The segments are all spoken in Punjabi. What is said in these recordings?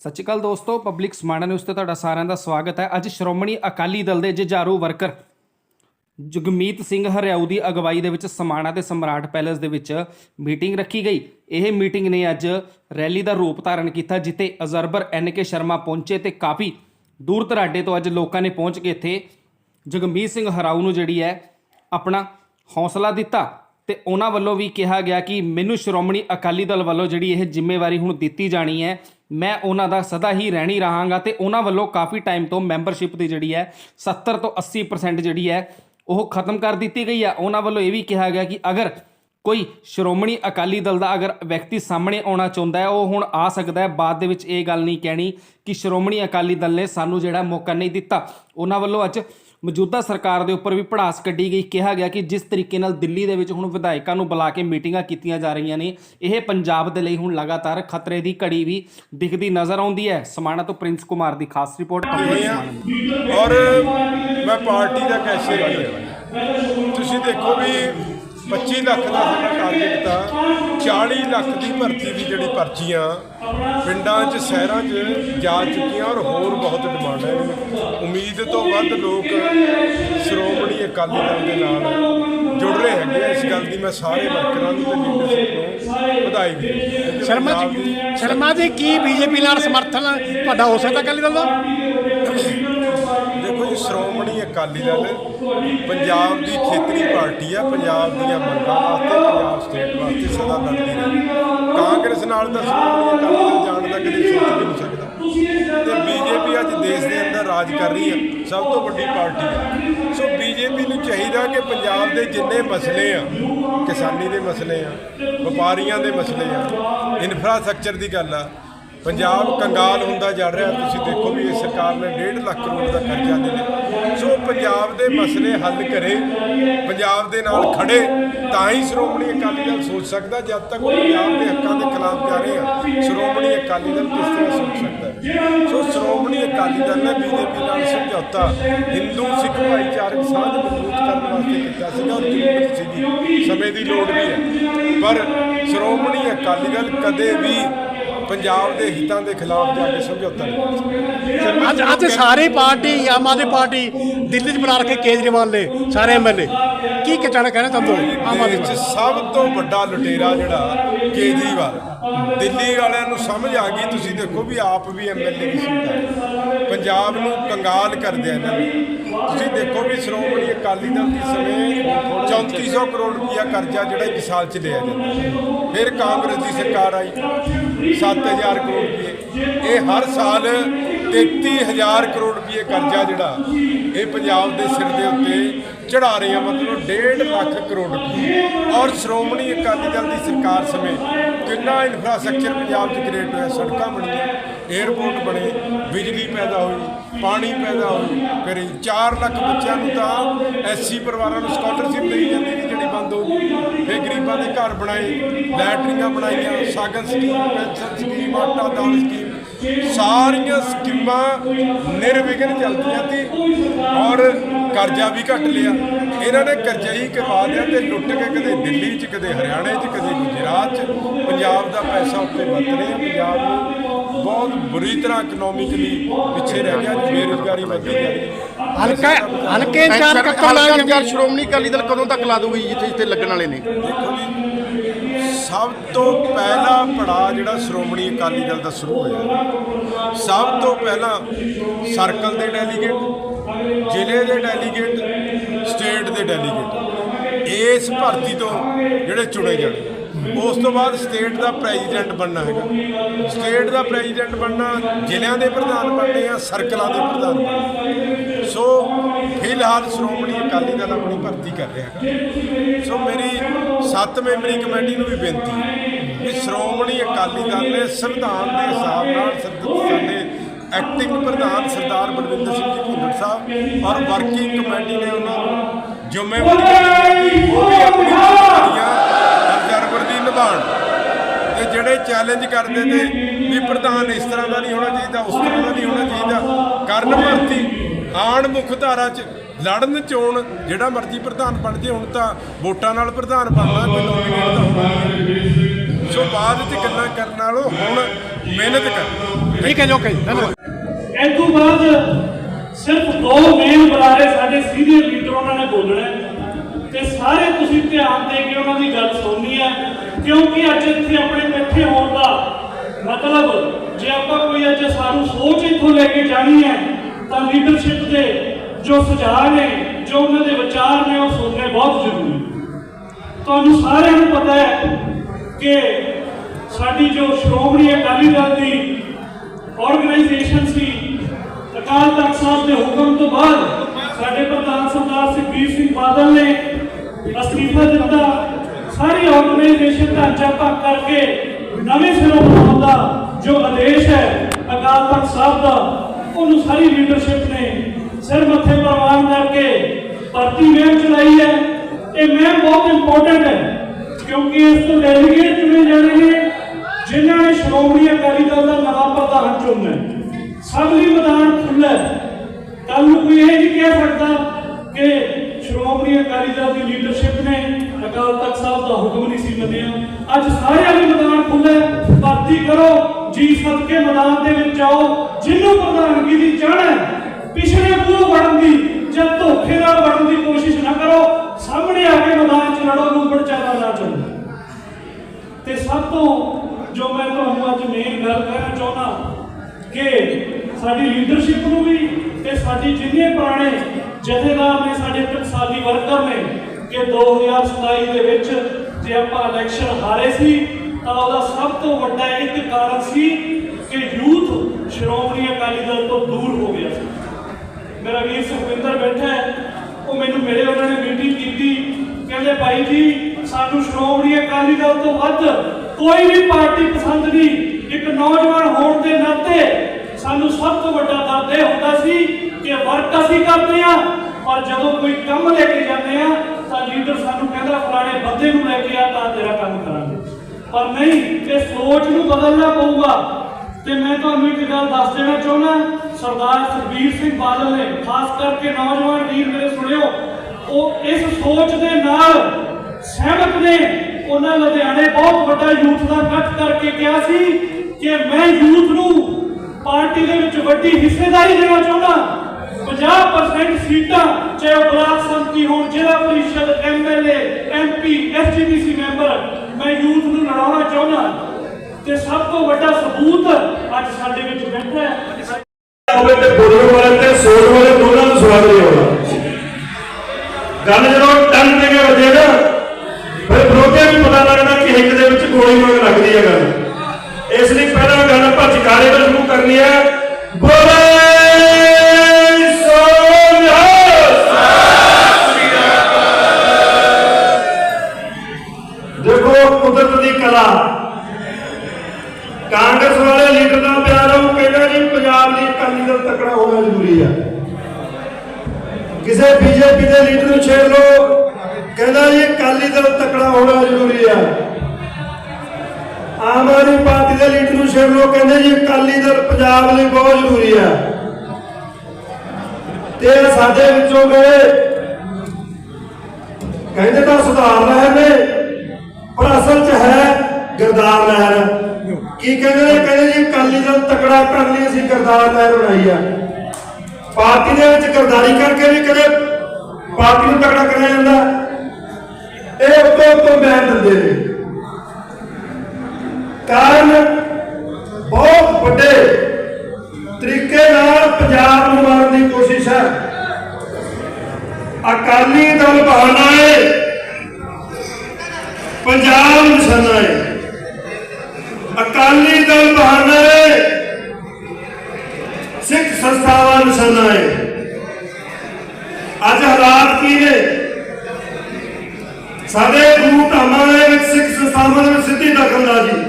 ਸਤਿ ਸ਼੍ਰੀ ਅਕਾਲ ਦੋਸਤੋ ਪਬਲਿਕ ਸਮਾਣਾ ਨਿਊਜ਼ ਤੇ ਤੁਹਾਡਾ ਸਾਰਿਆਂ ਦਾ ਸਵਾਗਤ ਹੈ। ਅੱਜ ਸ਼੍ਰੋਮਣੀ ਅਕਾਲੀ ਦਲ ਦੇ ਜੁਝਾਰੂ ਵਰਕਰ ਜਗਮੀਤ ਸਿੰਘ ਹਰਿਆਊ ਦੀ ਅਗਵਾਈ ਦੇ ਵਿੱਚ ਸਮਾਣਾ ਤੇ ਸਮਰਾਟ ਪੈਲੇਸ ਦੇ ਵਿੱਚ ਮੀਟਿੰਗ ਰੱਖੀ ਗਈ। ਇਹ ਮੀਟਿੰਗ ਨੇ ਅੱਜ ਰੈਲੀ ਦਾ ਰੂਪ ਧਾਰਨ ਕੀਤਾ, ਜਿੱਥੇ ਅਜ਼ਰਬਰ ਐਨਕੇ ਸ਼ਰਮਾ ਪਹੁੰਚੇ ਤੇ ਕਾਫੀ ਦੂਰ ਦਰਾਡੇ ਤੋਂ ਅੱਜ ਲੋਕਾਂ ਨੇ ਪਹੁੰਚ ਕੇ ਇੱਥੇ ਜਗਮੀਤ ਸਿੰਘ ਹਰਾਊ ਨੂੰ ਜਿਹੜੀ ਹੈ ਆਪਣਾ ਹੌਸਲਾ ਦਿੱਤਾ ਤੇ ਉਹਨਾਂ ਵੱਲੋਂ ਵੀ ਕਿਹਾ ਗਿਆ ਕਿ ਮੈਨੂੰ ਸ਼੍ਰੋਮਣੀ ਅਕਾਲੀ ਦਲ ਵੱਲੋਂ ਜਿਹੜੀ ਇਹ ਜ਼ਿੰਮੇਵਾਰੀ ਹੁਣ ਦਿੱਤੀ ਜਾਣੀ ਹੈ ਮੈਂ ਉਹਨਾਂ ਦਾ ਸਦਾ ਹੀ ਰਹਿਣੀ ਰਹਾਂਗਾ ਤੇ ਉਹਨਾਂ ਵੱਲੋਂ ਕਾਫੀ ਟਾਈਮ ਤੋਂ ਮੈਂਬਰਸ਼ਿਪ ਦੀ ਜਿਹੜੀ ਹੈ 70 ਤੋਂ 80% ਜਿਹੜੀ ਹੈ, ਉਹ ਖਤਮ ਕਰ ਦਿੱਤੀ ਗਈ ਹੈ। ਉਹਨਾਂ ਵੱਲੋਂ ਇਹ ਵੀ ਕਿਹਾ ਗਿਆ ਕਿ ਅਗਰ ਕੋਈ ਸ਼੍ਰੋਮਣੀ ਅਕਾਲੀ ਦਲ ਦਾ ਅਗਰ ਵਿਅਕਤੀ ਸਾਹਮਣੇ ਆਉਣਾ ਚਾਹੁੰਦਾ ਹੈ, ਉਹ ਹੁਣ ਆ ਸਕਦਾ ਹੈ। ਬਾਅਦ ਦੇ ਵਿੱਚ ਇਹ ਗੱਲ ਨਹੀਂ ਕਹਿਣੀ ਕਿ ਸ਼੍ਰੋਮਣੀ ਅਕਾਲੀ ਦਲ ਨੇ ਸਾਨੂੰ ਜਿਹੜਾ ਮੌਕਾ ਨਹੀਂ ਦਿੱਤਾ। ਉਹਨਾਂ ਵੱਲੋਂ ਅੱਜ ਮੌਜੂਦਾ ਸਰਕਾਰ ਦੇ ਉੱਪਰ ਵੀ ਪੜਾਸ ਕੱਢੀ ਗਈ। ਕਿਹਾ ਗਿਆ ਕਿ ਜਿਸ ਤਰੀਕੇ ਨਾਲ ਦਿੱਲੀ ਦੇ ਵਿੱਚ ਹੁਣ ਵਿਧਾਇਕਾਂ ਨੂੰ ਬੁਲਾ ਕੇ ਮੀਟਿੰਗਾਂ ਕੀਤੀਆਂ ਜਾ ਰਹੀਆਂ ਨੇ, ਇਹ ਪੰਜਾਬ ਦੇ ਲਈ ਹੁਣ ਲਗਾਤਾਰ ਖਤਰੇ ਦੀ ਘੜੀ ਵੀ ਦਿਖਦੀ ਨਜ਼ਰ ਆਉਂਦੀ ਹੈ। ਸਮਾਣਾ ਤੋਂ ਪ੍ਰਿੰਸ ਕੁਮਾਰ ਦੀ ਖਾਸ ਰਿਪੋਰਟ। ਔਰ ਮੈਂ ਪਾਰਟੀ ਦਾ ਕੈਸ਼ੀਅਰ ਤੁਸੀਂ ਦੇਖੋ ਵੀ 25 ਲੱਖ ਦਾ ਸਾਡਾ ਟਾਰਗੇਟ ਤਾਂ 40 ਲੱਖ ਦੀ ਭਰਤੀ ਦੀ ਜਿਹੜੀ ਪਰਚੀਆਂ ਪਿੰਡਾਂ 'ਚ ਸ਼ਹਿਰਾਂ 'ਚ ਜਾ ਚੁੱਕੀਆਂ ਔਰ ਹੋਰ ਬਹੁਤ ਡਿਮਾਂਡ ਹੈ ਉਮੀਦ ਤੋਂ ਵੱਧ ਲੋਕ ਸ਼੍ਰੋਮਣੀ ਅਕਾਲੀ ਦਲ ਦੇ ਨਾਲ ਜੁੜ ਰਹੇ ਹੈਗੇ। ਇਸ ਗੱਲ ਦੀ ਮੈਂ ਸਾਰੇ ਵਰਕਰਾਂ ਨੂੰ ਤੇ ਲੀਡਰਸ਼ਿਪ ਨੂੰ ਵਧਾਈ ਦਿੰਦਾ। ਸ਼ਰਮਾ ਜੀ ਸ਼ਰਮਾ ਜੀ ਕੀ ਬੀਜੇਪੀ ਨਾਲ ਸਮਰਥਨ ਤੁਹਾਡਾ? ਹੋ ਸਕਦਾ ਅਕਾਲੀ ਦਲ ਦਾ? ਅਕਾਲੀ ਦਲ। ਪੰਜਾਬ ਦੀ ਖੇਤਰੀ ਪਾਰਟੀ ਆ, ਪੰਜਾਬ ਦੀਆਂ ਮੰਗਾਂ ਵਾਸਤੇ, ਪੰਜਾਬ ਸਟੇਟ ਵਾਸਤੇ ਸਦਾ ਲੜਦੀ ਰਹੀ। ਕਾਂਗਰਸ ਨਾਲ ਤਾਂ ਸ਼੍ਰੋਮਣੀ ਅਕਾਲੀ ਦਲ ਜਾਣ ਦਾ ਕਦੇ ਸੋਚ ਵੀ ਨਹੀਂ ਸਕਦਾ। ਤੇ ਬੀਜੇਪੀ ਅੱਜ ਦੇਸ਼ ਦੇ ਅੰਦਰ ਰਾਜ ਕਰ ਰਹੀ ਹੈ ਸਭ ਤੋਂ ਵੱਡੀ ਪਾਰਟੀ ਹੈ ਸੋ ਬੀਜੇਪੀ ਨੂੰ ਚਾਹੀਦਾ ਕਿ ਪੰਜਾਬ ਦੇ ਜਿੰਨੇ ਮਸਲੇ ਆ, ਕਿਸਾਨੀ ਦੇ ਮਸਲੇ ਆ, ਵਪਾਰੀਆਂ ਦੇ ਮਸਲੇ ਆ ਇਨਫਰਾਸਟ੍ਰਕਚਰ ਦੀ ਗੱਲ ਆ ਪੰਜਾਬ ਕੰਗਾਲ ਹੁੰਦਾ ਜਾ ਰਿਹਾ, ਤੁਸੀਂ ਦੇਖੋ ਵੀ ਇਹ ਸਰਕਾਰ ਨੇ 1.5 ਲੱਖ ਕਰੋੜ ਦਾ ਕਰਜ਼ਾ ਦੇ ਲਿਆ। ਸੋ ਪੰਜਾਬ ਦੇ ਮਸਲੇ ਹੱਲ ਕਰੇ, ਪੰਜਾਬ ਦੇ ਨਾਲ ਖੜੇ, ਤਾਂ ਹੀ ਸ਼੍ਰੋਮਣੀ ਅਕਾਲੀ ਦਲ ਸੋਚ ਸਕਦਾ, ਜਦ ਤੱਕ ਉਹ ਪੰਜਾਬ ਦੇ ਹੱਕਾਂ ਦੇ ਖਿਲਾਫ ਜਾ ਰਹੇ ਆ, ਸ਼੍ਰੋਮਣੀ ਅਕਾਲੀ ਦਲ ਕਿਸ ਤਰ੍ਹਾਂ ਸੋਚ ਸਕਦਾ ਸੋ ਸ਼੍ਰੋਮਣੀ ਅਕਾਲੀ ਦਲ ਨੇ ਬੀਜੇਪੀ ਨਾਲ ਸਮਝੌਤਾ, ਹਿੰਦੂ, ਸਿੱਖ ਭਾਈਚਾਰਕ ਸਾਂਝ ਮਜ਼ਬੂਤ ਕਰਨ ਵਾਸਤੇ ਕੀਤਾ ਸੀਗਾ, ਔਰ ਜ਼ਰੂਰਤ ਸੀਗੀ ਸਮੇਂ ਦੀ ਲੋੜ ਵੀ ਹੈ। ਪਰ ਸ਼੍ਰੋਮਣੀ ਅਕਾਲੀ ਦਲ ਕਦੇ ਵੀ ਪੰਜਾਬ ਦੇ ਹਿੱਤਾਂ ਦੇ ਖਿਲਾਫ ਜਾ ਕੇ ਸਮਝੌਤਾ ਨਹੀਂ ਅੱਜ ਅੱਜ ਸਾਰੇ ਪਾਰਟੀ ਆਮ ਆਦਮੀ ਪਾਰਟੀ ਦਿੱਲੀ 'ਚ ਬੁਲਾ ਰੱਖੇ ਕੇਜਰੀਵਾਲ ਨੇ ਸਾਰੇ ਐਮਐਲਏ ਕੀ ਕਹਿਣਾ ਕਹਿਣਾ ਹੋ? ਆਮ ਆਦਮੀ ਦੇਸ਼ 'ਚ ਸਭ ਤੋਂ ਵੱਡਾ ਲੁਟੇਰਾ ਜਿਹੜਾ ਕੇਜਰੀਵਾਲ ਦਿੱਲੀ ਵਾਲਿਆਂ ਨੂੰ ਸਮਝ ਆ ਗਈ ਤੁਸੀਂ ਦੇਖੋ ਵੀ ਆਪ ਵੀ ਐਮਐਲਏ ਦੀ ਸੀਟ ਹੈ ਪੰਜਾਬ ਨੂੰ ਕੰਗਾਲ ਕਰਦੇ ਆ ਇਹਨਾਂ ਨੇ। ਤੁਸੀਂ ਦੇਖੋ ਵੀ ਸ਼੍ਰੋਮਣੀ ਅਕਾਲੀ ਦਲ ਦੀ ਸਮੇਂ 3400 ਕਰੋੜ ਰੁਪਇਆ ਕਰਜ਼ਾ ਜਿਹੜਾ ਇੱਕ ਸਾਲ 'ਚ ਲਿਆ ਜਾਂਦਾ। ਫਿਰ ਕਾਂਗਰਸ ਦੀ ਸਰਕਾਰ ਆਈ। 7000 ਕਰੋੜ ਰੁਪਏ। ਇਹ ਹਰ ਸਾਲ 33000 ਕਰੋੜ ਰੁਪਏ ਕਰਜ਼ਾ ਜਿਹੜਾ, ਇਹ ਪੰਜਾਬ ਦੇ ਸਿਰ ਦੇ ਉੱਤੇ ਚੜਾ ਰਹੇ ਆ, ਮਤਲਬ 1.5 ਲੱਖ ਕਰੋੜ ਰੁਪਏ। ਔਰ ਸ਼੍ਰੋਮਣੀ ਅਕਾਲੀ ਦਲ ਦੀ ਸਰਕਾਰ ਸਮੇਂ ਕਿੰਨਾ ਇਨਫਰਾਸਟ੍ਰਕਚਰ ਪੰਜਾਬ 'ਚ ਕ੍ਰੀਏਟ ਹੋਇਆ, ਸੜਕਾਂ ਬਣੀਆਂ 에ਅਰਪੋਰਟ ਬਣੇ, ਬਿਜਲੀ ਪੈਦਾ ਹੋਈ, ਪਾਣੀ ਪੈਦਾ ਹੋਈ ਫਿਰ 4 ਲੱਖ ਬੱਚਿਆਂ ਨੂੰ ਤਾਂ ਐਸਸੀ ਪਰਿਵਾਰਾਂ ਨੂੰ ਸਕਾਲਰਸ਼ਿਪ ਲਈ ਜਾਂਦੀ ਸੀ ਫਿਰ ਗਰੀਬਾਂ ਦੇ ਘਰ ਬਣਾਏ, ਲੈਟਰੀਆਂ ਬਣਾਈਆਂ ਸਾਗਨ ਸਕੀਮ, ਪੈਨਸ਼ਨ ਸਕੀਮ, ਆਟਾ ਦਾਲ ਸਕੀਮ। ਸਾਰੀਆਂ ਸਕੀਮਾਂ ਨਿਰਵਿਘਨ ਚੱਲਦੀਆਂ ਸੀ ਔਰ ਕਰਜ਼ਾ ਵੀ ਘਟ ਲਿਆ। ਇਹਨਾਂ ਨੇ ਕਰਜ਼ਾ ਹੀ ਕਰਵਾ ਲਿਆ ਤੇ ਲੁੱਟ ਕੇ ਕਦੇ ਦਿੱਲੀ 'ਚ, ਕਦੇ ਹਰਿਆਣੇ 'ਚ, ਕਦੇ ਗੁਜਰਾਤ 'ਚ। ਪੰਜਾਬ ਦਾ ਪੈਸਾ ਉੱਤੇ ਵਰਤ ਰਿਹਾ। ਪੰਜਾਬ ਨੂੰ ਬਹੁਤ ਬੁਰੀ ਤਰ੍ਹਾਂ ਇਕਨੋਮਿਕਲੀ ਪਿੱਛੇ ਰਹਿ ਗਿਆ। ਬੇਰੁਜ਼ਗਾਰੀ ਵਧਦੀ ਜਾ ਹਲਕਾ ਹਲਕੇ ਚਾਰ ਹਲਕਾ ਲੱਗ ਇੰਚਾਰਜ ਸ਼੍ਰੋਮਣੀ ਅਕਾਲੀ ਦਲ ਕਦੋਂ ਤੱਕ ਲਾ ਦੂਗੀ ਜਿੱਥੇ ਜਿੱਥੇ ਲੱਗਣ ਵਾਲੇ ਨੇ? ਦੇਖੋ ਜੀ ਸਭ ਤੋਂ ਪਹਿਲਾ ਪੜਾਅ ਜਿਹੜਾ ਸ਼੍ਰੋਮਣੀ ਅਕਾਲੀ ਦਲ ਦਾ ਸ਼ੁਰੂ ਹੋਇਆ ਸਭ ਤੋਂ ਪਹਿਲਾਂ ਸਰਕਲ ਦੇ ਡੈਲੀਗੇਟ ਜ਼ਿਲ੍ਹੇ ਦੇ ਡੈਲੀਗੇਟ ਸਟੇਟ ਦੇ ਡੈਲੀਗੇਟ। ਇਸ ਭਰਤੀ ਤੋਂ ਜਿਹੜੇ ਚੁਣੇ ਜਾਣੇ। ਉਸ ਤੋਂ ਬਾਅਦ ਸਟੇਟ ਦਾ ਪ੍ਰੈਜ਼ੀਡੈਂਟ ਬਣਨਾ ਹੈਗਾ। ਸਟੇਟ ਦਾ ਪ੍ਰੈਜ਼ੀਡੈਂਟ ਬਣਨਾ ਜ਼ਿਲ੍ਹਿਆਂ ਦੇ ਪ੍ਰਧਾਨ ਬਣਨੇ ਆ ਸਰਕਲਾਂ ਦੇ ਪ੍ਰਧਾਨ ਸੋ ਫਿਲਹਾਲ ਸ਼੍ਰੋਮਣੀ ਅਕਾਲੀ ਦਲ ਆਪਣੀ ਭਰਤੀ ਕਰ ਰਿਹਾ ਹੈ। ਸੋ ਮੇਰੀ ਸੱਤ ਮੈਂਬਰੀ ਕਮੇਟੀ ਨੂੰ ਵੀ ਬੇਨਤੀ ਹੈ ਕਿ ਸ਼੍ਰੋਮਣੀ ਅਕਾਲੀ ਦਲ ਨੇ ਸੰਵਿਧਾਨ ਦੇ ਹਿਸਾਬ ਨਾਲ ਸਰਦ- ਸਾਡੇ ਐਕਟਿੰਗ ਪ੍ਰਧਾਨ ਸਰਦਾਰ ਬਲਵਿੰਦਰ ਸਿੰਘ ਜੀ ਭੁੱਲਰ ਸਾਹਿਬ ਔਰ ਵਰਕਿੰਗ ਕਮੇਟੀ ਨੇ ਉਹਨਾਂ ਨੂੰ ਜ਼ਿੰਮੇਵਾਰੀਆਂ ਦਿੱਤੀਆਂ ਉਹ ਵੀ ਆਪਣੀ ਜ਼ਿੰਮੇਵਾਰੀਆਂ ਦੀ ਨਿਭਾਉਣ। ਤੇ ਜਿਹੜੇ ਚੈਲੰਜ ਕਰਦੇ ਤੇ ਵੀ ਪ੍ਰਧਾਨ ਇਸ ਤਰ੍ਹਾਂ ਦਾ ਨਹੀਂ ਹੋਣਾ ਚਾਹੀਦਾ, ਉਸ ਤਰ੍ਹਾਂ ਦਾ ਨਹੀਂ ਹੋਣਾ ਚਾਹੀਦਾ, ਕਰਨ ਭਰਤੀ ਆਣ ਮੁੱਖ ਧਾਰਾ 'ਚ ਲੜਨ ਚੋਣ ਜਿਹੜਾ ਮਰਜ਼ੀ ਪ੍ਰਧਾਨ ਬਣ ਜੇ ਹੁਣ ਤਾਂ ਵੋਟਾਂ ਨਾਲ ਪ੍ਰਧਾਨ ਬਣਨਾ ਕੋਈ ਨੋਮੀਨੇਟ ਤਾਂ ਹੋਣਾ। ਸੋ ਬਾਅਦ 'ਚ ਗੱਲਾਂ ਕਰਨ ਨਾਲੋਂ ਹੁਣ ਮਿਹਨਤ ਕਰ। ਠੀਕ ਹੈ ਜੀ ਓਕੇ ਧੰਨਵਾਦ। ਇਸ ਤੋਂ ਬਾਅਦ ਸਿਰਫ ਦੋ ਮੇਨ ਬੁਲਾਰੇ ਸਾਡੇ ਸੀਨੀਅਰ ਲੀਡਰ ਉਹਨਾਂ ਨੇ ਬੋਲਣਾ ਹੈ। ਤੇ ਸਾਰੇ ਤੁਸੀਂ ਧਿਆਨ ਦੇ ਕੇ ਉਹਨਾਂ ਦੀ ਗੱਲ ਸੁਣਨੀ ਹੈ ਕਿਉਂਕਿ ਅੱਜ ਇੱਥੇ ਆਪਣੇ ਇਕੱਠੇ ਹੋਣ ਦਾ ਮਤਲਬ ਜੇ ਆਪਾਂ ਕੋਈ ਅੱਜ ਸਾਨੂੰ ਸੋਚ ਇੱਥੋਂ ਲੈ ਕੇ ਜਾਣੀ ਹੈ ਤਾਂ ਲੀਡਰਸ਼ਿਪ ਦੇ ਜੋ ਸੁਝਾਅ ਨੇ, ਜੋ ਉਹਨਾਂ ਦੇ ਵਿਚਾਰ ਨੇ, ਉਹ ਸੁਣਨੇ ਬਹੁਤ ਜ਼ਰੂਰੀ ਤੁਹਾਨੂੰ ਸਾਰਿਆਂ ਨੂੰ ਪਤਾ ਹੈ ਕਿ ਸਾਡੀ ਜੋ ਸ਼੍ਰੋਮਣੀ ਅਕਾਲੀ ਦਲ ਦੀ ਆਰਗੇਨਾਈਜੇਸ਼ਨ ਸੀ, ਅਕਾਲ ਤਖਤ ਸਾਹਿਬ ਦੇ ਹੁਕਮ ਤੋਂ ਬਾਅਦ ਸਾਡੇ ਪ੍ਰਧਾਨ ਸਰਦਾਰ ਸੁਖਬੀਰ ਸਿੰਘ ਬਾਦਲ ਨੇ ਅਸਤੀਫਾ ਦਿੱਤਾ। ਸਾਰੀ ਆਰਗੇਨਾਈਜੇਸ਼ਨ ਢਾਂਚਾ ਢਾਂਚਾ ਕਰਕੇ ਨਵੇਂ ਸਿਰੋਂ ਬਣਾਉਣ ਦਾ ਜੋ ਆਦੇਸ਼ ਹੈ, ਅਕਾਲ ਉਹਨੂੰ ਸਾਰੀ ਲੀਡਰਸ਼ਿਪ ਨੇ ਸਿਰ ਮੱਥੇ ਪ੍ਰਵਾਨ ਕਰਕੇ ਭਰਤੀ ਮੁਹਿੰਮ ਚਲਾਈ ਹੈ। ਇਹ ਮੁਹਿੰਮ ਬਹੁਤ ਇੰਪੋਰਟੈਂਟ ਹੈ ਕਿਉਂਕਿ ਇਸ ਤੋਂ ਡੈਲੀਗੇਟ ਚੁਣੇ ਜਾਣੇ ਨੇ? ਜਿਨ੍ਹਾਂ ਨੇ ਸ਼੍ਰੋਮਣੀ ਅਕਾਲੀ ਦਲ ਦਾ ਨਵਾਂ ਪ੍ਰਧਾਨ ਚੁਣਨਾ ਹੈ। ਸਭ ਲਈ ਮੈਦਾਨ ਖੁੱਲ੍ਹਾ ਹੈ। ਕੱਲ ਨੂੰ ਕੋਈ ਇਹ ਨਹੀਂ ਕਹਿ ਸਕਦਾ ਕਿ ਸ਼੍ਰੋਮਣੀ ਅਕਾਲੀ ਦਲ ਦੀ ਲੀਡਰਸ਼ਿਪ ਨੇ ਅਕਾਲ ਤਖਤ ਸਾਹਿਬ ਦਾ ਹੁਕਮ ਨਹੀਂ ਸੀ ਮੰਨਿਆ। ਅੱਜ ਸਾਰਿਆਂ ਲਈ ਮੈਦਾਨ ਖੁੱਲ੍ਹਾ ਹੈ। ਭਰਤੀ ਕਰੋ ਜੀ ਸਦਕੇ ਮੈਦਾਨ ਦੇ ਵਿੱਚ ਆਓ, ਜਿਹਨੂੰ ਪ੍ਰਧਾਨਗੀ ਦੀ ਚਾਹਣਾ ਹੈ ਪਿਛਲੇ ਮੂੰਹ ਵੜਨ ਦੀ ਜਾਂ ਧੋਖੇ ਨਾਲ ਵੜਨ ਦੀ ਕੋਸ਼ਿਸ਼ ਨਾ ਕਰੋ, ਸਾਹਮਣੇ ਆ ਕੇ ਮੈਦਾਨ 'ਚ ਲੜੋ ਨੂੰ ਬੜਚਾਵਾ ਨਾ ਚੱਲੋ। ਤੇ ਸਭ ਤੋਂ ਜੋ ਮੈਂ ਤੁਹਾਨੂੰ ਅੱਜ ਮੇਨ ਗੱਲ ਕਹਿਣਾ ਚਾਹੁੰਦਾ, ਕਿ ਸਾਡੀ ਲੀਡਰਸ਼ਿਪ ਨੂੰ ਵੀ ਤੇ ਸਾਡੀ ਜਿੰਨੇ ਪੁਰਾਣੇ ਜਥੇਦਾਰ ਨੇ, ਸਾਡੇ ਟਕਸਾਲੀ ਵਰਕਰ ਨੇ, ਕਿ 2027 ਦੇ ਵਿੱਚ ਜੇ ਆਪਾਂ ਇਲੈਕਸ਼ਨ ਹਾਰੇ ਸੀ ਤਾਂ ਉਹਦਾ ਸਭ ਤੋਂ ਵੱਡਾ ਇੱਕ ਕਾਰਨ ਸੀ ਕਿ ਯੂਥ ਸ਼੍ਰੋਮਣੀ ਅਕਾਲੀ ਦਲ ਤੋਂ ਦੂਰ ਹੋ ਗਿਆ ਸੀ। ਮੇਰਾ ਵੀਰ ਸੁਖਵਿੰਦਰ ਬੈਠਾ ਹੈ, ਉਹ ਮੈਨੂੰ ਮਿਲੇ, ਉਹਨਾਂ ਨੇ ਮੀਟਿੰਗ ਕੀਤੀ। ਕਹਿੰਦੇ, ਭਾਈ ਜੀ, ਸਾਨੂੰ ਸ਼੍ਰੋਮਣੀ ਅਕਾਲੀ ਦਲ ਤੋਂ ਵੱਧ ਕੋਈ ਵੀ ਪਾਰਟੀ ਪਸੰਦ ਨਹੀਂ। ਇੱਕ ਨੌਜਵਾਨ ਹੋਣ ਦੇ ਨਾਤੇ ਸਾਨੂੰ ਸਭ ਤੋਂ ਵੱਡਾ ਦਰਦ ਇਹ ਹੁੰਦਾ ਸੀ ਕਿ ਵਰਕ ਅਸੀਂ ਕਰਦੇ ਆ ਪਰ ਜਦੋਂ ਕੋਈ ਕੰਮ ਲੈ ਕੇ ਜਾਂਦੇ ਆ ਤਾਂ ਲੀਡਰ ਸਾਨੂੰ ਕਹਿੰਦਾ, ਫਲਾਣੇ ਬੰਦੇ ਨੂੰ ਲੈ ਕੇ ਆ, ਤਾਂ ਤੇਰਾ ਕੰਮ ਪਰ ਨਹੀਂ, ਇਹ ਸੋਚ ਨੂੰ ਬਦਲਣਾ ਪਊਗਾ। ਤੇ ਮੈਂ ਤੁਹਾਨੂੰ ਇੱਕ ਗੱਲ ਦੱਸ ਦੇਣਾ ਚਾਹੁੰਦਾ, ਸਰਦਾਰ ਸੁਖਬੀਰ ਸਿੰਘ ਬਾਦਲ ਨੇ, ਖਾਸ ਕਰਕੇ ਨੌਜਵਾਨ ਵੀਰ ਮੇਰੇ ਸੁਣਿਓ, ਉਹ ਇਸ ਸੋਚ ਦੇ ਨਾਲ ਸਹਿਮਤ ਨੇ। ਉਹਨਾਂ ਲੁਧਿਆਣੇ ਬਹੁਤ ਵੱਡਾ ਯੂਥ ਦਾ ਇਕੱਠ ਕਰਕੇ ਕਿਹਾ ਸੀ ਕਿ ਮੈਂ ਯੂਥ ਨੂੰ ਪਾਰਟੀ ਦੇ ਵਿੱਚ ਵੱਡੀ ਹਿੱਸੇਦਾਰੀ ਦੇਣਾ ਚਾਹੁੰਦਾ। 50% ਸੀਟਾਂ, ਚਾਹੇ ਉਹ ਬਲਾਕ ਸੰਮਤੀ ਹੋਣ, ਜ਼ਿਲ੍ਹਾ ਪਰਿਸ਼ਦ ਐਮਐਲਏ ਐਮਪੀ ਐਸਜੀਪੀਸੀ ਮੈਂਬਰ ਮੈਂ ਯੂਥ ਨੂੰ ਲੜਾਉਣਾ ਚਾਹੁੰਦਾ ਤੇ ਸਭ ਤੋਂ ਵੱਡਾ ਸਬੂਤ ਅੱਜ ਸਾਡੇ ਵਿੱਚ ਬੈਠਾ ਹੈ। ਹੋਵੇ ਤੇ ਬੋਲਣ ਵਾਲੇ ਤੇ ਸੋਚ ਵਾਲੇ ਦੋਨਾਂ ਨੂੰ ਸਵਾਦ ਨਹੀਂ ਆਉਣਾ ਗੱਲ ਜਦੋਂ ਟੰਨ ਤੇ ਵਜੇ ਨਾ, ਫਿਰ ਵਿਰੋਧੀਆਂ ਵੀ ਪਤਾ ਲੱਗਦਾ ਕਿ ਹਿੱਕ ਦੇ ਵਿੱਚ ਗੋਲੀ ਮੰਗ ਲੱਗਦੀ ਹੈ ਗੱਲ। ਇਸ ਲਈ ਪਹਿਲਾਂ ਗੱਲ ਆਪਾਂ ਚਕਾਰੇ ਤੋਂ ਸ਼ੁਰੂ ਕਰਨੀ ਹੈ। ਦੇ ਲੀਡਰ ਨੂੰ ਛੇੜ ਲਓ ਕਹਿੰਦੇ ਜੀ, ਅਕਾਲੀ ਦਲ ਪੰਜਾਬ ਲਈ ਬਹੁਤ ਜ਼ਰੂਰੀ ਆ ਤੇ ਸਾਡੇ ਵਿੱਚੋਂ ਗਏ ਕਹਿੰਦੇ ਤਾਂ ਸੁਧਾਰ ਲਹਿਰ ਨੇ, ਪਰ ਅਸਲ 'ਚ ਹੈ ਗਰਦਾਰ ਲਹਿਰ ਕੀ ਕਹਿੰਦੇ ਨੇ? ਕਹਿੰਦੇ ਜੀ, ਅਕਾਲੀ ਦਲ ਤਕੜਾ ਕਰਨ ਲਈ ਅਸੀਂ ਗਰਦਾਰ ਲਹਿਰ ਬਣਾਈ ਆ। ਪਾਰਟੀ ਦੇ ਵਿੱਚ ਗਰਦਾਰੀ ਕਰਕੇ ਵੀ ਕਦੇ ਪਾਰਟੀ ਨੂੰ ਤਕੜਾ ਕਰਿਆ ਜਾਂਦਾ। ਇਹ ਉੱਤੋਂ ਉੱਤੋਂ ਬਿਆਨ ਦਿੰਦੇ ਨੇ। ਕਾਰਨ ਪੰਜਾਬ ਨਿਸ਼ਾਨਾ ਹੈ। ਅਕਾਲੀ ਦਲ ਬਹਾਨਾ ਹੈ। ਸਿੱਖ ਸੰਸਥਾਵਾਂ ਨਿਸ਼ਾਨਾ ਹੈ। ਅੱਜ ਹਾਲਾਤ ਕੀ ਨੇ? ਸਾਡੇ ਗੁਰੂ ਧਾਮਾਂ ਦੇ ਵਿੱਚ ਸਿੱਖ ਸੰਸਥਾਵਾਂ ਦੇ ਵਿੱਚ ਸਿੱਧੀ ਦਖਲਅੰਦਾਜ਼ੀ।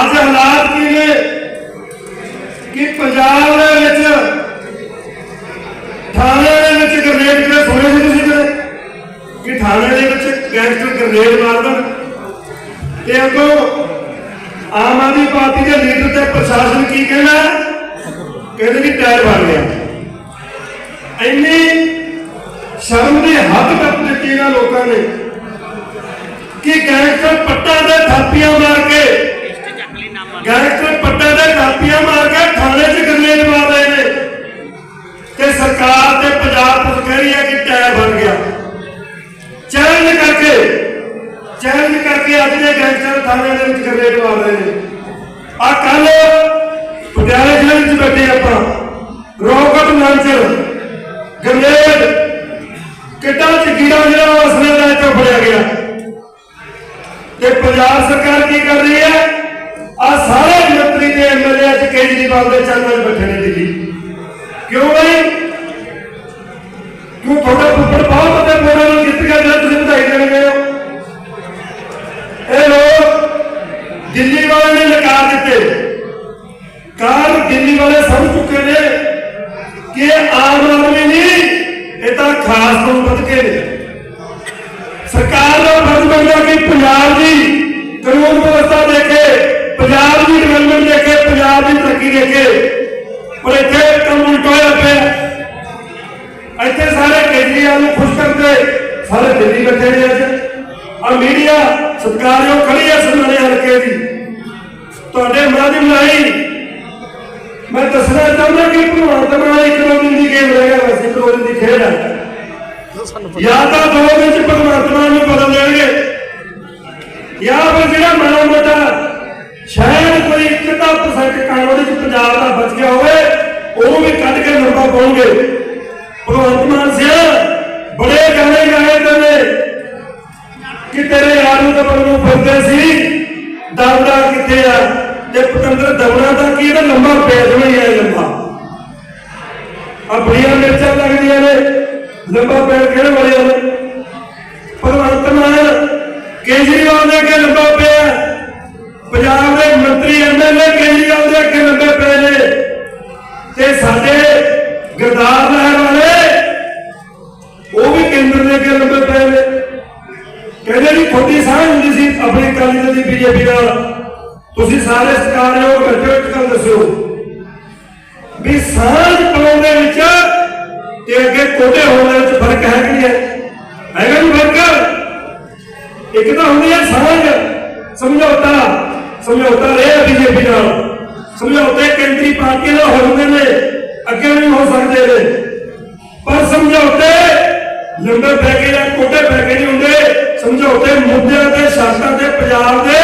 ਅੱਜ ਹਾਲਾਤ ਕੀ ਨੇ? ਕਿ ਪੰਜਾਬ ਦੇ ਵਿੱਚ ਥਾਣੇ ਦੇ ਵਿੱਚ ਗ੍ਰਨੇਡ ਕਿਹੜੇ ਸੁਣੇ ਸੀ ਤੁਸੀਂ ਕਿ ਥਾਣੇ ਦੇ ਵਿੱਚ ਗੈਂਗਸਟਰ ਗ੍ਰੇਡ ਮਾਰ ਤੇ ਅੱਗੋਂ ਆਮ ਆਦਮੀ ਪਾਰਟੀ ਦੇ ਲੀਡਰ ਤੇ ਪ੍ਰਸ਼ਾਸਨ ਕੀ ਕਹਿੰਦਾ ਕਹਿੰਦੇ ਵੀ ਟਾਇਰ ਬਣ ਗਿਆ। ਇੰਨੀ ਸ਼ਰਮ ਦੇ ਹੱਥ ਕੱਟ ਦਿੱਤੇ ਇਹਨਾਂ ਲੋਕਾਂ ਨੇ ਕਿ ਗੈਂਗਸਟਰ ਪੱਟਾ ਦੇ ਥਾਪੀਆਂ ਮਾਰ ਕੇ ਗੈਂਗਸਟਰ ਪੱਟਾ ਦੇ ਥਾਪੀਆਂ ਮਾਰ ਕੇ ਥਾਣੇ 'ਚ ਗਰਨੇਡ ਮਾਰ ਰਹੇ ਨੇ। ਤੇ ਸਰਕਾਰ ਤੇ ਪੰਜਾਬ ਪੁਲਿਸ ਕਹਿ ਰਹੀ ਹੈ ਕਿ ਟਾਇਰ ਬਣ ਗਿਆ। ਚੈਲੰਜ ਕਰਕੇ ਚੈਲੰਜ ਕਰਕੇ ਅੱਜ ਦੇ ਗੈਂਗਸਟਰ ਥਾਣੇ ਦੇ ਵਿੱਚ ਗਰਨੇਡ ਪਾ ਰਹੇ ਨੇ। ਆ ਕੱਲ ਪਟਿਆਲੇ ਜ਼ਿਲ੍ਹੇ ਵਿੱਚ ਬੈਠੇ ਆਪਾਂ, ਰੋਕਟ ਲਾਂਚਰ ਗਰਨੇਡ ਕਿੱਡਾ ਚਗੀੜਾ ਜਿਹੜਾ ਉਹ ਅਸਲੇ ਦਾ ਫੜਿਆ ਗਿਆ। ਤੇ ਪੰਜਾਬ ਸਰਕਾਰ ਕੀ ਕਰ ਰਹੀ ਹੈ? ਆ ਸਾਰੇ ਮੰਤਰੀ ਤੇ ਐਮਐਲਏ ਅੱਜ ਕੇਜਰੀਵਾਲ ਦੇ ਚਰਨਾਂ 'ਚ ਬੈਠੇ ਨੇ ਦਿੱਲੀ। ਕਿਉਂ ਬਈ? ਕਿਉਂ ਤੁਹਾਡਾ ਉੱਪਰ ਬਹੁਤ ਵੱਡੇ ਮੋੜਾਂ ਨੂੰ ਜਿੱਤ ਗਿਆ ਜਿਹੜਾ ਤੁਸੀਂ ਵਧਾਈ ਦੇਣ ਗਏ ਹੋ ਇਹ ਲੋਕ ਦਿੱਲੀ ਵਾਲੇ ਨੇ ਨਕਾਰ ਦਿੱਤੇ ਕਾਰਨ ਦਿੱਲੀ ਵਾਲੇ ਸਮਝ ਚੁੱਕੇ ਨੇ ਕਿ ਇਹ ਆਮ ਆਦਮੀ ਨਹੀਂ ਇਹ ਤਾਂ ਖਾਸ ਤੋਂ ਵੱਧ ਕੇ ਨੇ ਸਰਕਾਰ ਦਾ ਫਰਜ਼ ਬਣਦਾ ਕਿ ਪੰਜਾਬ ਦੀ ਕਾਨੂੰਨ ਵਿਵਸਥਾ ਦੇਖੇ ਪੰਜਾਬ ਦੀ ਡਿਵੈਲਪਮੈਂਟ ਦੇਖੇ ਪੰਜਾਬ ਦੀ ਤਰੱਕੀ ਦੇਖੇ ਪਰ ਇੱਥੇ ਕੰਮ ਸਾਰੇ ਦਿੱਲੀ ਬੈਠੇ ਨੇ ਅੱਜ। ਆ ਮੀਡੀਆ ਸਤਿਕਾਰਯੋਗ ਖੜੀ ਹੈ ਸੁਣਨੇ ਹਲਕੇ ਦੀ। ਤੁਹਾਡੇ ਮੁਲਾਜ਼ਮ ਲਈ ਮੈਂ ਦੱਸਣਾ ਚਾਹੁੰਦਾ ਕਿ ਭਗਵੰਤ ਮਾਨ ਇੱਕ ਦੋ ਦਿਨ ਦੀ ਗੇਮ ਰਹਿ ਗਿਆ ਵੈਸੇ ਦੋ ਦਿਨ ਦੀ ਖੇਡ ਹੈ ਜਾਂ ਤਾਂ ਦੋ ਦਿਨ ਚ ਭਗਵੰਤ ਮਾਨ ਨੂੰ ਬਦਲ ਦੇਣਗੇ ਜਾਂ ਫਿਰ ਜਿਹੜਾ ਮਾੜਾ ਮੋਟਾ ਸ਼ਾਇਦ ਕੋਈ 1% ਕੰਮ ਉਹਦੇ ਪੰਜਾਬ ਦਾ ਬਚ ਗਿਆ ਹੋਵੇ, ਉਹ ਵੀ ਕੱਢ ਕੇ ਲੰਬਾ ਪਾਉਣਗੇ। ਭਗਵੰਤ ਮਾਨ ਸਿਆ ਬੜੇ ਗਾਣੇ ਗਾਏ ਤੇ ਨੇ ਕਿ ਤੇਰੇ ਯਾਰ ਨੂੰ ਫਿਰਦੇ ਸੀ। ਦਰਦਾ ਕਿੱਥੇ ਆ? ਤੇ ਪਤੰਦਰ ਦਵਣਾ ਦਾ ਕੀ ਇਹਦਾ ਲੰਬਾ ਪੇਜ ਹੀ ਹੈ ਲੰਬਾ ਆ ਬੜੀਆਂ ਮਿਰਚਾਂ ਲੱਗਦੀਆਂ ਨੇ। ਲੰਬਾ ਪੇੜ ਕਿਹੜੇ ਵਾਲੇ ਨੇ ਭਗਵੰਤ ਮਾਨ ਕੇਜਰੀਵਾਲ ਦੇ ਅੱਗੇ ਲੰਬਾ ਪਿਆ। ਪੰਜਾਬ ਦੇ ਮੰਤਰੀ ਐਮਐਲਏ ਕੇਜਰੀਵਾਲ ਦੇ ਅੱਗੇ ਲੰਬੇ ਪਏ ਨੇ। ਤੇ ਸਾਡੇ ਗਰਦਾਰ ਆਪਣੇ ਅਕਾਲੀ ਦਲ ਦੀ ਬੀਜੇਪੀ ਨਾਲ ਤੁਸੀਂ ਸਾਰੇ ਸਤਿਕਾਰਯੋਗ ਬੈਠੇ ਇੱਕ ਦੱਸਿਓ ਵੀ ਸਾਂਝ ਪਾਉਣ ਦੇ ਵਿੱਚ ਤੇ ਅੱਗੇ ਕੋਟੇ ਹੋਣ ਦੇ ਵਿੱਚ ਫ਼ਰਕ ਹੈ ਕਿ ਨਹੀਂ ਹੈ? ਹੈਗਾ ਨਹੀਂ ਫ਼ਰਕ? ਇੱਕ ਤਾਂ ਹੁੰਦੀ ਹੈ ਸਾਂਝ। ਸਮਝੌਤਾ। ਸਮਝੌਤਾ ਰਿਹਾ ਬੀਜੇਪੀ ਨਾਲ। ਸਮਝੌਤੇ ਕੇਂਦਰੀ ਪਾਰਟੀਆਂ ਨਾਲ ਹੋ ਜਾਂਦੇ ਨੇ। ਅੱਗੇ ਨਹੀਂ ਹੋ ਸਕਦੇ ਨੇ। ਪਰ ਸਮਝੌਤੇ ਲੰਬੇ ਪੈ ਕੇ ਜਾਂ ਕੋਟੇ ਪੈ ਕੇ ਨਹੀਂ ਹੁੰਦੇ, ਸਮਝੌਤੇ ਮੁੱਦਿਆਂ ਤੇ, ਸ਼ਰਤਾਂ ਤੇ, ਪੰਜਾਬ ਦੇ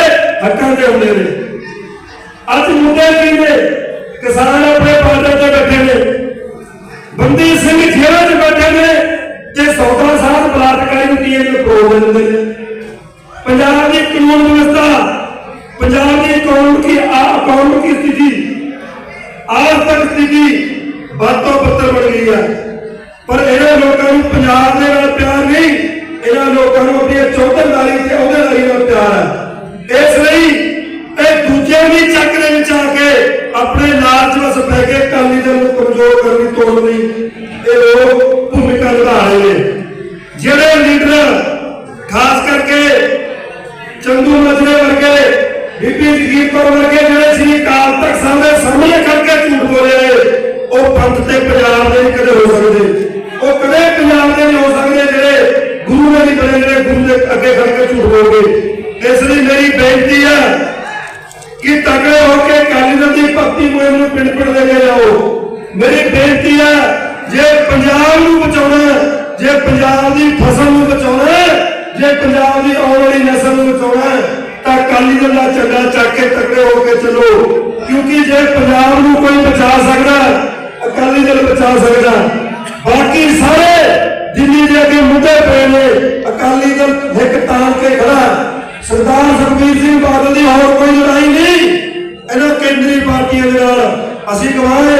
ਹੱਕਾਂ ਤੇ ਹੁੰਦੇ ਨੇ। ਅੱਜ ਮੁੱਦੇ ਕੀ ਨੇ? ਕਿਸਾਨ ਆਪਣੇ ਬਾਰਡਰ ਤੇ ਬੈਠੇ ਨੇ। ਬੰਦੀ ਸਿੰਘ ਜੇਲ੍ਹਾਂ 'ਚ ਬੈਠੇ ਨੇ, ਤੇ ਸੌਦਾ ਸਾਧ ਬਲਾਤਕਾਰੀ ਨੂੰ ਟੀਏ ਨੂੰ ਪ੍ਰੋਗ ਦਿੰਦੇ ਨੇ? ਪੰਜਾਬ ਦੀ ਕਾਨੂੰਨ ਵਿਵਸਥਾ, ਪੰਜਾਬ ਦੀ ਕਾਨੂੰਨ ਕੀ ਆ ਕਾਨੂੰਨ ਕੀ ਸਥਿਤੀ, ਆਰਥਿਕ ਸਥਿਤੀ ਵੱਧ ਤੋਂ ਬੱਤਰ ਬਣ ਗਈ ਹੈ। ਲੋਕਾਂ ਨੂੰ ਪੰਜਾਬ ਦੇ ਨਾਲ ਪਿਆਰ ਨਹੀਂ ਇਹਨਾਂ ਲੋਕਾਂ ਨੂੰ ਆਪਣੀ ਚੌਧਰਦਾਰੀ ਤੇ ਅਹੁਦੇਦਾਰੀ ਨਾਲ ਪਿਆਰ ਹੈ। ਇਸ ਲਈ ਇਹ ਦੂਜਿਆਂ ਦੀ ਚੱਕ ਦੇ ਵਿੱਚ ਆ ਕੇ ਆਪਣੇ ਲਾਲਚ ਵਸ ਪੈ ਕੇ ਅਕਾਲੀ ਦਲ ਨੂੰ ਕਮਜ਼ੋਰ ਕਰਨ ਦੀ ਤੋੜ ਲਈ ਇਹ ਲੋਕ ਭੂਮਿਕਾ ਨਿਭਾ ਰਹੇ ਨੇ। ਜਿਹੜੇ ਲੀਡਰ ਖਾਸ ਕਰਕੇ ਚੰਦੂ ਮਜਰੇ ਵਰਗੇ ਬੀਬੀ ਜਗੀਰ ਕੌਰ ਵਰਗੇ ਜਿਹੜੇ ਸ੍ਰੀ ਅਕਾਲ ਤਖਤ ਸਾਹਿਬ ਦੇ ਸਾਹਮਣੇ ਕਰਕੇ ਕੇ ਝੂਠ ਬੋਲੇ ਨੇ, ਉਹ ਪੰਥ ਤੇ ਪੰਜਾਬ ਦੇ ਨਹੀਂ ਕਦੇ ਹੋ ਸਕਦੇ। ਉਹ ਕਦੇ ਪੰਜਾਬ ਦੇ ਨਹੀਂ ਹੋ ਸਕਦੇ ਜਿਹੜੇ ਗੁਰੂ ਦੇ ਨਹੀਂ ਬਣੇ, ਜਿਹੜੇ ਗੁਰੂ ਦੇ ਅੱਗੇ ਖੜ ਕੇ ਝੂਠ ਬੋਲਦੇ। ਇਸ ਲਈ ਮੇਰੀ ਬੇਨਤੀ ਹੈ ਕਿ ਤਗੜੇ ਹੋ ਕੇ ਅਕਾਲੀ ਦੀ ਭਗਤੀ ਮੁਹਿੰਮ ਨੂੰ ਪਿੰਡ ਪਿੰਡ ਲੈ ਕੇ ਮੇਰੀ ਬੇਨਤੀ ਹੈ, ਜੇ ਪੰਜਾਬ ਨੂੰ ਬਚਾਉਣਾ ਜੇ ਪੰਜਾਬ ਦੀ ਫਸਲ ਨੂੰ ਬਚਾਉਣਾ ਜੇ ਪੰਜਾਬ ਦੀ ਆਉਣ ਵਾਲੀ ਨਸਲ ਨੂੰ ਬਚਾਉਣਾ ਤਾਂ ਅਕਾਲੀ ਦਲ ਦਾ ਝੰਡਾ ਚੱਕ ਕੇ ਤਕੜੇ ਹੋ ਕੇ ਚੱਲੋ। ਕਿਉਂਕਿ ਜੇ ਪੰਜਾਬ ਨੂੰ ਕੋਈ ਬਚਾ ਸਕਦਾ, ਅਕਾਲੀ ਦਲ ਬਚਾ ਸਕਦਾ। ਬਾਕੀ ਸਾਰੇ ਦਿੱਲੀ ਦੇ ਅੱਗੇ ਮੁੱਦੇ ਪਏ ਨੇ, ਅਕਾਲੀ ਦਲ ਇੱਕ ਤਾਲ ਕੇ ਖੜਾ ਸਰਦਾਰ ਸੁਖਬੀਰ ਸਿੰਘ ਬਾਦਲ ਦੀ ਹੋਰ ਕੋਈ ਲੜਾਈ ਨਹੀਂ। ਇਹਨਾਂ ਕੇਂਦਰੀ ਪਾਰਟੀਆਂ ਦੇ ਨਾਲ ਅਸੀਂ ਗਵਾਏ